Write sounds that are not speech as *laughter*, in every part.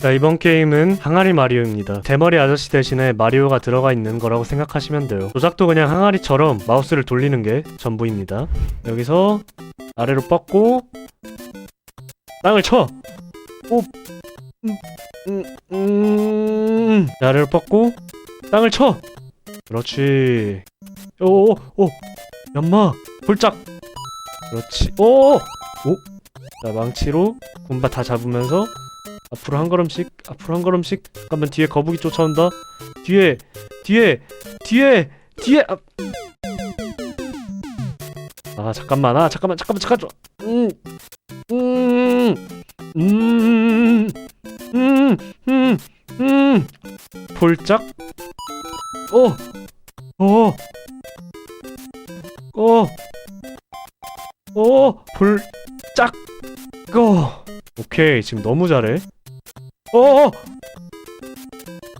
자 이번 게임은 항아리 마리오입니다 대머리 아저씨 대신에 마리오가 들어가 있는 거라고 생각하시면 돼요 조작도 그냥 항아리처럼 마우스를 돌리는 게 전부입니다 여기서 아래로 뻗고 땅을 쳐! 오! 음, 음, 음. 아래로 뻗고 땅을 쳐! 그렇지 오오오 오, 연마 폴짝 그렇지 오! 오! 자 망치로 군바 다 잡으면서 앞으로 한 걸음씩 앞으로 한 걸음씩. 잠깐만 뒤에 거북이 쫓아온다. 뒤에 뒤에 뒤에 뒤에. 아, 아 잠깐만. 아 잠깐만 잠깐만 잠깐만 음, 음 음 음 음음음 폴짝? 어, 오오오 폴짝. 고 오케이 지금 너무 잘해 어 어.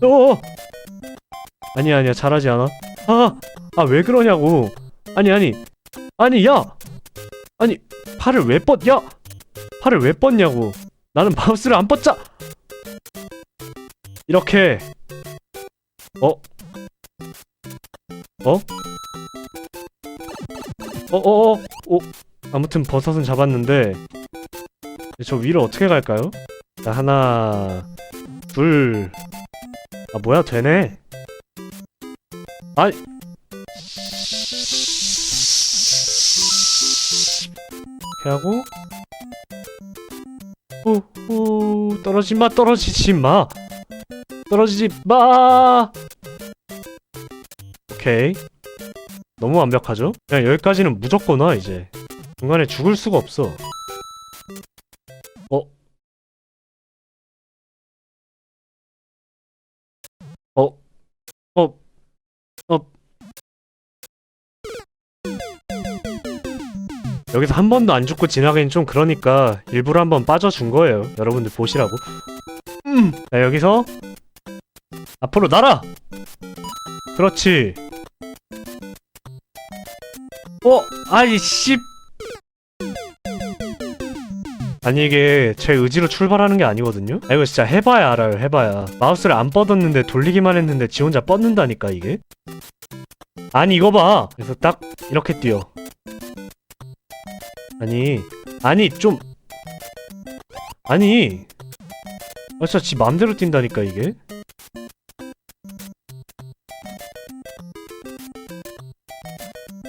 어 아니야 아니야. 잘하지 않아? 아 아 왜 그러냐고. 아니 아니. 아니 야! 아니 팔을 왜 뻗? 야! 팔을 왜 뻗냐고. 나는 마우스를 안 뻗자! 이렇게. 어? 어? 어어어? 어? 아무튼 버섯은 잡았는데 저 위로 어떻게 갈까요? 자, 하나, 둘. 아, 뭐야, 되네. 아, 이렇게 하고, 후, 후, 떨어지지 마, 떨어지지 마. 떨어지지 마. 오케이. 너무 완벽하죠? 그냥 여기까지는 무조건 와, 이제. 중간에 죽을 수가 없어. 어? 어? 어? 여기서 한 번도 안 죽고 지나가긴 좀 그러니까 일부러 한 번 빠져준 거예요. 여러분들 보시라고. 음. 자, 여기서 앞으로 날아. 그렇지. 어? 아이 씨. 아니 이게 제 의지로 출발하는 게 아니거든요? 아, 이거 진짜 해봐야 알아요 해봐야. 마우스를 안 뻗었는데 돌리기만 했는데 지 혼자 뻗는다니까 이게? 아니 이거 봐. 그래서 딱 이렇게 뛰어. 아니 아니 좀. 아니. 아 진짜 지 맘대로 뛴다니까 이게?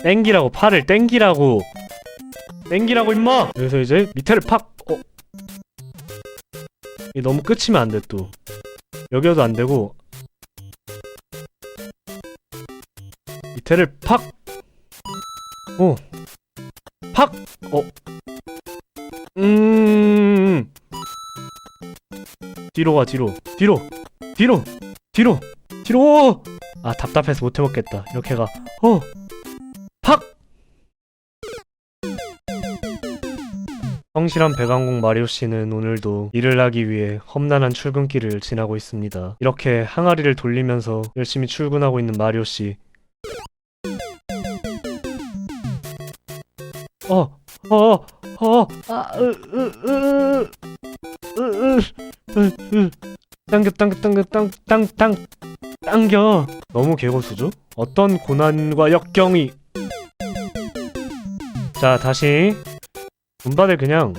땡기라고 팔을 땡기라고. 땡기라고 임마! 여기서 이제 밑에를 팍 너무 끝이면 안 돼 또 여기여도 안 되고 밑에를 팍 어. 팍! 어. 음. 뒤로 가, 뒤로. 뒤로! 뒤로! 뒤로! 뒤로! 아, 답답해서 못 해먹겠다. 이렇게 가. 어! 성실한 배강공 마리오 씨는 오늘도 일을 하기 위해 험난한 출근길을 지나고 있습니다. 이렇게 항아리를 돌리면서 열심히 출근하고 있는 마리오 씨. 어, 어, 어, 아, 으, 으, 으, 으, 으. 당겨, 당겨, 당겨, 땅, 땅, 땅, 당겨. 너무 개고수죠? 어떤 고난과 역경이. 자, 다시 분바들 그냥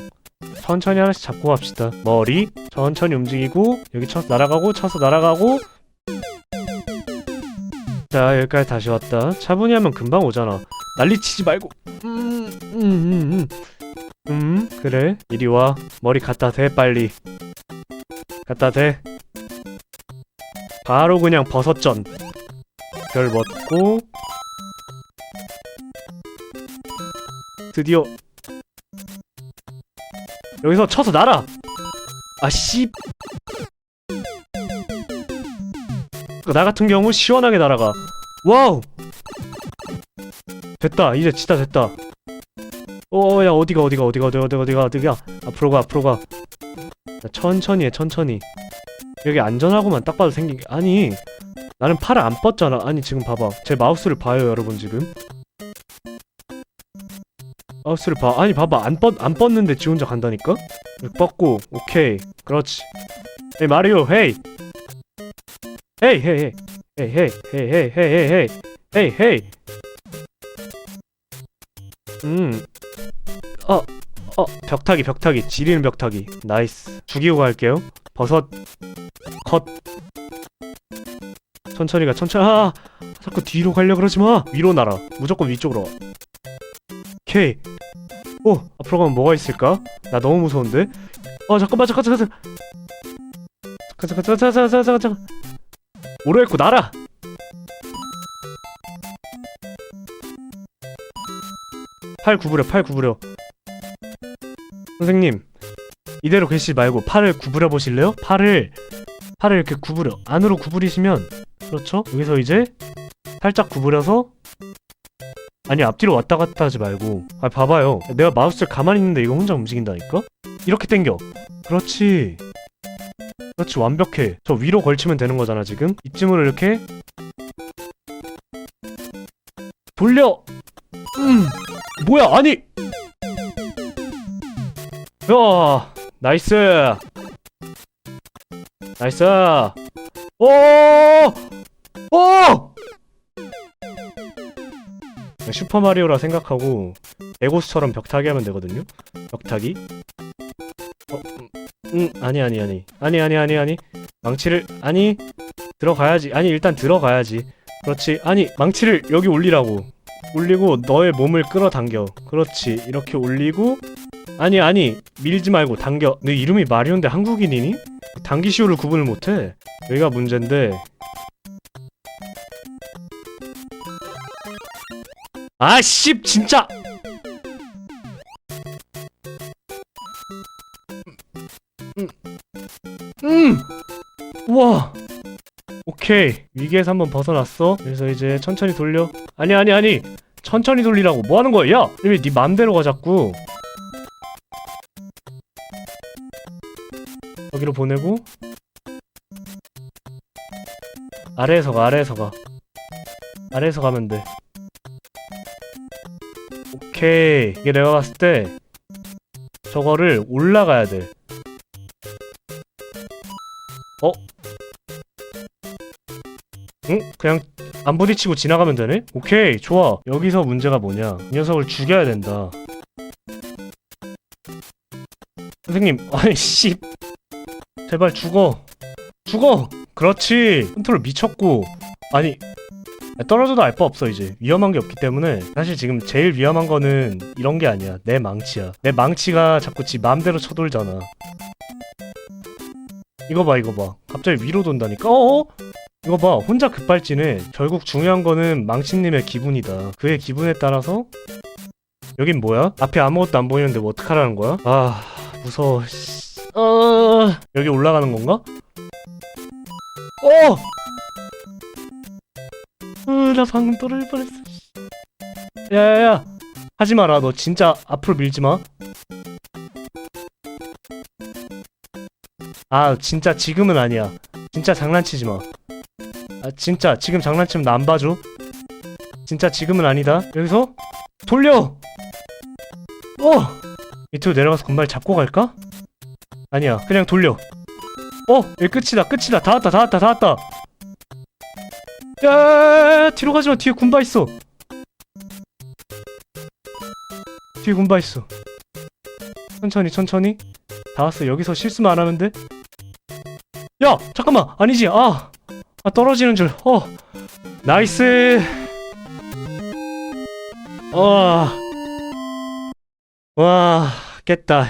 천천히 하나씩 잡고 갑시다. 머리 천천히 움직이고 여기 쳐서 날아가고 쳐서 날아가고 자 여기까지 다시 왔다. 차분히 하면 금방 오잖아. 난리치지 말고 음, 음, 음, 음. 음 그래 이리 와 머리 갖다 대 빨리 갖다 대 바로 그냥 버섯전 별 먹고 드디어 여기서 쳐서 날아! 아, 씨. 나 같은 경우 시원하게 날아가. 와우! 됐다. 이제 진짜 됐다. 어, 야, 어디가, 어디가, 어디가, 어디가, 어디가, 어디가, 어디가. 앞으로 가, 앞으로 가. 자, 천천히 해, 천천히. 여기 안전하고만 딱 봐도 생긴 게. 아니, 나는 팔을 안 뻗잖아. 아니, 지금 봐봐. 제 마우스를 봐요, 여러분, 지금. 마우스를 봐. 아니 봐봐 안 뻗 안 뻗는데 지 혼자 간다니까. 뻗고 오케이 그렇지. 헤이 마리오 헤이 헤이 헤이 헤이 헤이 헤이 헤이 헤이 헤이 헤이 헤이 헤이 음 어, 어, 벽타기, 벽타기, 지리는 벽타기. 나이스. 죽이고 갈게요. 버섯, 컷. 천천히 가, 천천히. 아, 자꾸 뒤로 가려 그러지 마. 위로 날아. 무조건 위쪽으로 와. 오케이. 오, 앞으로 가면 뭐가 있을까? 나 너무 무서운데? 어, 잠깐만, 잠깐, 잠깐, 잠깐. 잠깐, 잠깐, 잠깐, 잠깐, 잠깐, 잠깐. 오르했고 날아. 팔 구부려, 팔 구부려. 선생님, 이대로 계시지 말고 팔을 구부려 보실래요? 팔을 팔을 이렇게 구부려 안으로 구부리시면 그렇죠? 여기서 이제 살짝 구부려서 아니 앞뒤로 왔다 갔다 하지 말고. 아 봐봐요. 내가 마우스를 가만히 있는데 이거 혼자 움직인다니까? 이렇게 당겨. 그렇지. 그렇지 완벽해. 저 위로 걸치면 되는 거잖아 지금. 이쯤으로 이렇게. 돌려! 음 뭐야 아니! 야 나이스! 나이스! 오! 오! 슈퍼마리오라 생각하고 에고스처럼 벽타기 하면 되거든요? 벽타기? 어, 음, 음 아니 아니 아니. 아니 아니 아니 아니. 망치를 아니 들어가야지. 아니 일단 들어가야지. 그렇지. 아니 망치를 여기 올리라고. 올리고 너의 몸을 끌어당겨. 그렇지. 이렇게 올리고 아니 아니. 밀지 말고 당겨. 내 이름이 마리오인데 한국인이니? 당기시오를 구분을 못해. 여기가 문제인데 아씨 진짜. 음, 음. 우와. 오케이. 위기에서 한번 벗어났어. 그래서 이제 천천히 돌려. 아니 아니 아니. 천천히 돌리라고. 뭐 하는 거야? 야 왜네 맘대로 가 자꾸. 여기로 보내고. 아래에서 가 아래에서 가. 아래에서 가면 돼 오케이 이게 내가 봤을 때 저거를 올라가야 돼. 어? 응? 그냥 안 부딪히고 지나가면 되네? 오케이 좋아. 여기서 문제가 뭐냐? 이 녀석을 죽여야 된다. 선생님 *laughs* 아니 씨. 제발 죽어. 죽어! 그렇지! 컨트롤 미쳤고. 아니 떨어져도 알 바 없어 이제 위험한 게 없기 때문에 사실 지금 제일 위험한 거는 이런 게 아니야 내 망치야 내 망치가 자꾸 지 맘대로 쳐돌잖아 이거 봐 이거 봐 갑자기 위로 돈다니까 어어? 이거 봐 혼자 급발진해 결국 중요한 거는 망치님의 기분이다 그의 기분에 따라서 여긴 뭐야? 앞에 아무것도 안 보이는데 뭐 어떡하라는 거야? 아 무서워 씨. 어 여기 올라가는 건가? 어! 으, 나 방금 떨어질 뻔했어. 씨. 야야야, 하지 마라. 너 진짜 앞으로 밀지 마. 아, 진짜 지금은 아니야. 진짜 장난치지 마. 아, 진짜 지금 장난치면 나 안 봐줘. 진짜 지금은 아니다. 여기서 돌려. 어! 밑으로 내려가서 금발 잡고 갈까? 아니야, 그냥 돌려. 어, 여기 끝이다, 끝이다. 다 왔다, 다 왔다, 다 왔다. 야, 뒤로 가지 마. 뒤에 군바 있어. 뒤에 군바 있어. 천천히, 천천히. 다 왔어. 여기서 실수만 안 하면 돼. 야, 잠깐만. 아니지. 아, 아 떨어지는 줄. 어, 나이스. 와, 와, 깼다.